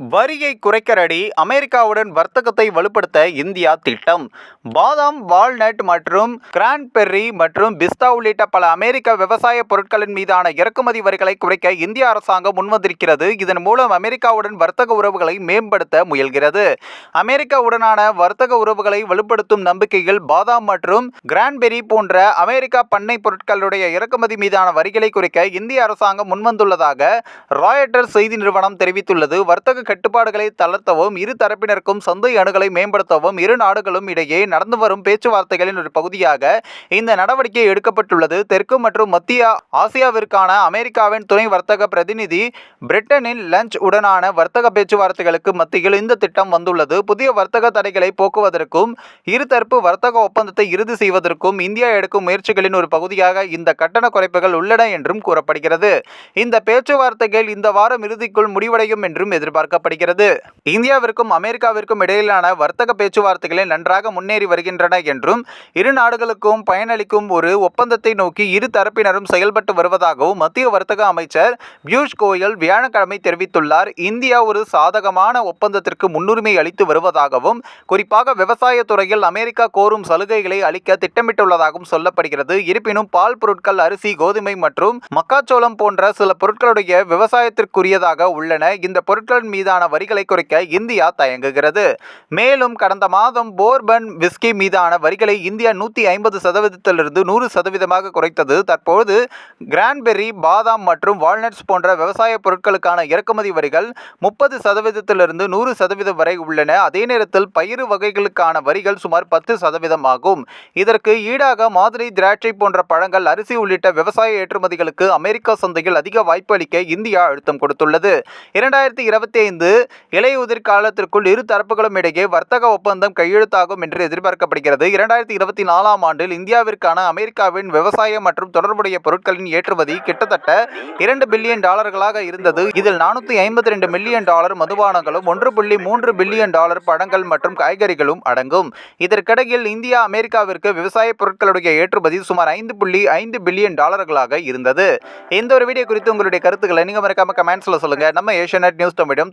வரியை குறைக்கரடி அமெரிக்காவுடன் வர்த்தகத்தை வலுப்படுத்த இந்தியா திட்டம். பாதாம் வால்நட் மற்றும் கிரான்பெர்ரி மற்றும் பிஸ்தா உள்ளிட்ட பல அமெரிக்க விவசாய பொருட்களின் மீதான இறக்குமதி வரிகளை குறைக்க இந்திய அரசாங்கம் முன்வந்திருக்கிறது. இதன் மூலம் அமெரிக்காவுடன் வர்த்தக உறவுகளை மேம்படுத்த முயல்கிறது. அமெரிக்காவுடனான வர்த்தக உறவுகளை வலுப்படுத்தும் நம்பிக்கையில் பாதாம் மற்றும் கிரான்பெரி போன்ற அமெரிக்கா பண்ணை பொருட்களுடைய இறக்குமதி மீதான வரிகளை குறைக்க இந்திய அரசாங்கம் முன்வந்துள்ளதாக ராய்டர் செய்தி நிறுவனம் தெரிவித்துள்ளது. வர்த்தக கட்டுப்பாடுகளை தளர்த்தவும் இரு தரப்பினருக்கும் சந்தை அணுகலை மேம்படுத்தவும் இரு நாடுகளும் இடையே நடந்து வரும் பேச்சுவார்த்தைகளின் ஒரு பகுதியாக இந்த நடவடிக்கை எடுக்கப்பட்டுள்ளது. தெற்கு மற்றும் மத்திய ஆசியாவிற்கான அமெரிக்காவின் துணை வர்த்தக பிரதிநிதி பிரிட்டனின் லஞ்ச் உடனான வர்த்தக பேச்சுவார்த்தைகளுக்கு மத்தியில் இந்த திட்டம் வந்துள்ளது. புதிய வர்த்தக தடைகளை போக்குவதற்கும் இருதரப்பு வர்த்தக ஒப்பந்தத்தை இறுதி செய்வதற்கும் இந்தியா எடுக்கும் முயற்சிகளின் ஒரு பகுதியாக இந்த கட்டண குறைப்புகள் உள்ளன என்றும் கூறப்படுகிறது. இந்த பேச்சுவார்த்தைகள் இந்த வாரம் இறுதிக்குள் முடிவடையும் என்றும் எதிர்பார்க்கப்படுகிறது இந்தியாவிற்கும் அமெரிக்காவிற்கும் இடையிலான வர்த்தக பேச்சுவார்த்தைகளில் நன்றாக முன்னேறி வருகின்றன என்றும் இரு நாடுகளுக்கும் பயனளிக்கும் ஒரு ஒப்பந்தத்தை நோக்கி இரு தரப்பினரும் செயல்பட்டு வருவதாகவும் மத்திய வர்த்தக அமைச்சர் பியூஷ் கோயல் வியாழக்கிழமை தெரிவித்துள்ளார். இந்தியா ஒரு சாதகமான ஒப்பந்தத்திற்கு முன்னுரிமை அளித்து வருவதாகவும் குறிப்பாக விவசாய துறையில் அமெரிக்கா கோரும் சலுகைகளை அளிக்க திட்டமிட்டுள்ளதாகவும் சொல்லப்படுகிறது. இருப்பினும் பால் பொருட்கள் அரிசி கோதுமை மற்றும் மக்காச்சோளம் போன்ற சில பொருட்களுடைய விவசாயத்திற்குரியதாக உள்ளன. இந்த பொருட்களின் மீதான வரிகளை குறைக்க இந்தியா தயங்குகிறது. மேலும் கடந்த மாதம் போர்பன் விஸ்கி மீதான வரிகளை இந்தியா நூற்றி ஐம்பது சதவீதத்திலிருந்து நூறு சதவீதமாக குறைத்தது. தற்போது கிரான்பெர்ரி பாதாம் மற்றும் வால்நட்ஸ் போன்ற விவசாய பொருட்களுக்கான இறக்குமதி வரிகள் முப்பது சதவீதத்திலிருந்து நூறு சதவீதம் வரை உள்ளன. அதே நேரத்தில் பயிறு வகைகளுக்கான வரிகள் சுமார் பத்து சதவீதம் ஆகும். இதற்கு ஈடாக மாதிரி திராட்சை போன்ற பழங்கள் அரிசி உள்ளிட்ட விவசாய ஏற்றுமதிகளுக்கு அமெரிக்கா சந்தையில் அதிக வாய்ப்பு அளிக்க இந்தியா அழுத்தம் கொடுத்துள்ளது. இரண்டாயிரத்தி இருபத்தி ஐந்து இலையுதிர் காலத்திற்குள் இரு தரப்புகளும் இடையே வர்த்தக ஒப்பந்தம் கையெழுத்தாகும் என்று எதிர்பார்க்கப்படுகிறது. இரண்டாயிரத்தி இருபத்தி நாலாம் ஆண்டில் இந்தியாவிற்கான அமெரிக்காவின் விவசாய மற்றும் தொடர்புடைய பொருட்களின் ஏற்றுமதி கிட்டத்தட்ட இரண்டு பில்லியன் டாலர்களாக இருந்தது. இதில் நானூற்றி ஐம்பத்தி ரெண்டு மில்லியன் டாலர் மதுபானங்களும் ஒன்று புள்ளி மூன்று பில்லியன் டாலர் பழங்கள் மற்றும் காய்கறிகளும் அடங்கும். இதற்கிடையில் இந்தியா அமெரிக்காவிற்கு விவசாய பொருட்களுடைய ஏற்றுமதி சுமார் ஐந்து புள்ளி ஐந்து பில்லியன் டாலர்களாக இருந்தது. இந்த ஒரு வீடியோ குறித்து உங்களுடைய கருத்துக்களை நீங்கள் மறக்காம கமெண்ட்ஸில் சொல்லுங்கள் நம்ம ஏஷியா நியூஸ் தமிழம்